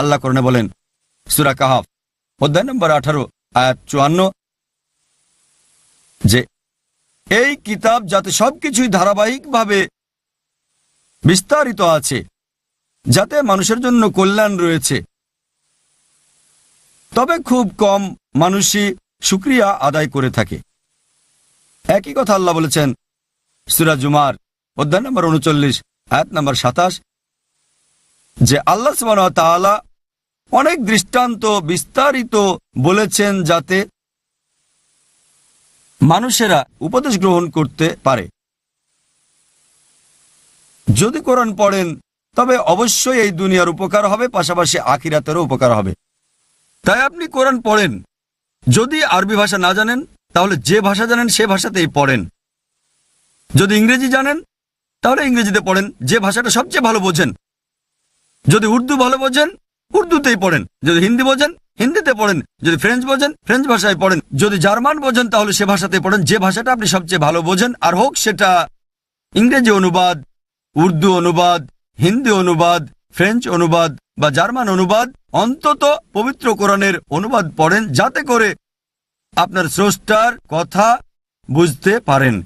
আল্লাহ করণে বলেন। সুরা কাহাফ, অধ্যায় নম্বর আঠারো, আয়াত চুয়ান্ন। যে, এই কিতাব যাতে সবকিছুই ধারাবাহিকভাবে বিস্তারিত আছে, যাতে মানুষের জন্য কল্যাণ রয়েছে, তবে খুব কম মানুষই সুক্রিয়া আদায় করে থাকে। একই কথা আল্লাহ বলেছেন, সুরা জুমার, অধ্যায় নম্বর উনচল্লিশ, আয়াত নম্বর সাতাশ, যে আল্লাহ সুবাহ তাআলা অনেক দৃষ্টান্ত বিস্তারিত বলেছেন যাতে মানুষেরা উপদেশ গ্রহণ করতে পারে। যদি কোরআন পড়েন, তবে অবশ্যই এই দুনিয়ার উপকার হবে, পাশাপাশি আখিরাতেরও উপকার হবে। তাই আপনি কোরআন পড়েন। যদি আরবি ভাষা না জানেন, তাহলে যে ভাষা জানেন, সে ভাষাতেই পড়েন। যদি ইংরেজি জানেন, তাহলে ইংরেজিতে পড়েন। যে ভাষাটা সবচেয়ে ভালো বোঝেন। যদি উর্দু ভালো বোঝেন উর্দুতেই পড়েন। যদি হিন্দি বোঝেন, হিন্দিতে পড়েন। যদি ফ্রেঞ্চ বোঝেন, ফ্রেঞ্চ ভাষায় পড়েন। যদি জার্মান বোঝেন, তাহলে সে ভাষাতে পড়েন। যে ভাষাটা আপনি সবচেয়ে ভালো বোঝেন, আর হোক সেটা ইংরেজি অনুবাদ, উর্দু অনুবাদ, হিন্দি অনুবাদ, ফ্রেঞ্চ অনুবাদ বা জার্মান অনুবাদ, অন্তত পবিত্র কোরআনের অনুবাদ পড়েন, যাতে করে আপনার স্রষ্টার কথা বুঝতে পারেন।